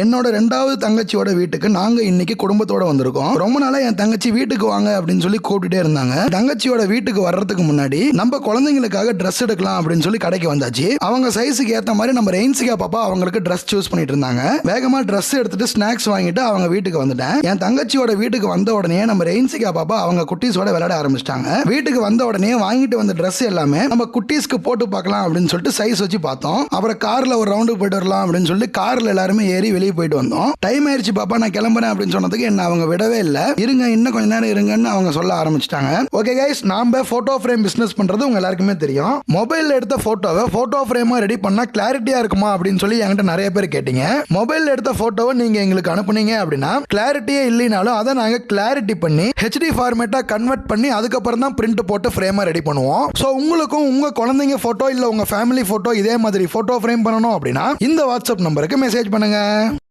என்னோட ரெண்டாவது தங்கச்சியோட வீட்டுக்கு நாங்க இன்னைக்கு குடும்பத்தோட வந்திருக்கோம். ரொம்ப நாளா என் தங்கச்சி வீட்டுக்கு வாங்க அப்படின்னு சொல்லி கூப்பிட்டுட்டே இருந்தாங்க. தங்கச்சியோட வீட்டுக்கு வர்றதுக்கு முன்னாடி நம்ம குழந்தைங்களுக்காக ட்ரெஸ் எடுக்கலாம் அப்படின்னு சொல்லி கடைக்கு வந்தாச்சு. அவங்க சைஸுக்கு ஏத்த மாதிரி நம்ம ரெயின்சிகா பாப்பா அவங்களுக்கு ட்ரெஸ் சூஸ் பண்ணிட்டு இருந்தாங்க. வேகமா ட்ரெஸ் எடுத்துட்டு ஸ்நாக்ஸ் வாங்கிட்டு அவங்க வீட்டுக்கு வந்துட்டேன். என் தங்கச்சியோட வீட்டுக்கு வந்த உடனே நம்ம ரெயின்சிகா பாப்பா அவங்க குட்டீஸோட விளையாட ஆரம்பிச்சிட்டாங்க. வீட்டுக்கு வந்த உடனே வாங்கிட்டு வந்த ட்ரெஸ் எல்லாமே நம்ம குட்டீஸ்க்கு போட்டு பார்க்கலாம் அப்படின்னு சொல்லிட்டு சைஸ் வச்சு பார்த்தோம். அப்புறம் கார்ல ஒரு ரவுண்டு போயிட்டு வரலாம் அப்படின்னு சொல்லி கார்ல எல்லாருமே ஏறி வெளியே போயிட்டு வந்தோம். டைம் ஆயிடுச்சு பாப்பா நான் கிளம்புறேன் அப்படின்னு சொன்னதுக்கு என்ன அவங்க விடவே இல்லை. இருங்க இன்னும் கொஞ்ச நேரம் இருங்கன்னு அவங்க சொல்ல ஆரம்பிச்சிட்டாங்க. ஓகே கைஸ் நாம போட்டோ ஃப்ரேம் பிசினஸ் பண்றது உங்க எல்லாருக்குமே தெரியும். மொபைல்ல எடுத்த போட்டோவை போட்டோ ஃப்ரேமா ரெடி பண்ணா கிளாரிட்டியா இருக்குமா? அப்படின்னு சொல்லி என்கிட்ட நிறைய பேர் கேட்டீங்க. மொபைல்ல எடுத்த போட்டோவை நீங்க எங்களுக்கு அனுப்புனீங்க அப்படின்னா கிளாரிட்டியே இல்லைனாலும் அதை நாங்க கிளாரிட்டி பண்ணி ஹெச்டி ஃபார்மேட்டா கன்வெர்ட் பண்ணி அதுக்கப்புறம் தான் பிரிண்ட் போட்டு ஃப்ரேமா ரெடி பண்ணுவோம். ஸோ உங்களுக்கும் உங்க குழந்தைங்க போட்டோ இல்ல உங்க ஃபேமிலி போட்டோ இதே மாதிரி போட்டோ ஃப்ரேம் பண்ணணும் அப்படின்னா இந்த வாட்ஸ்அப் நம்பருக்கு மெசேஜ் பண்ணுங்க.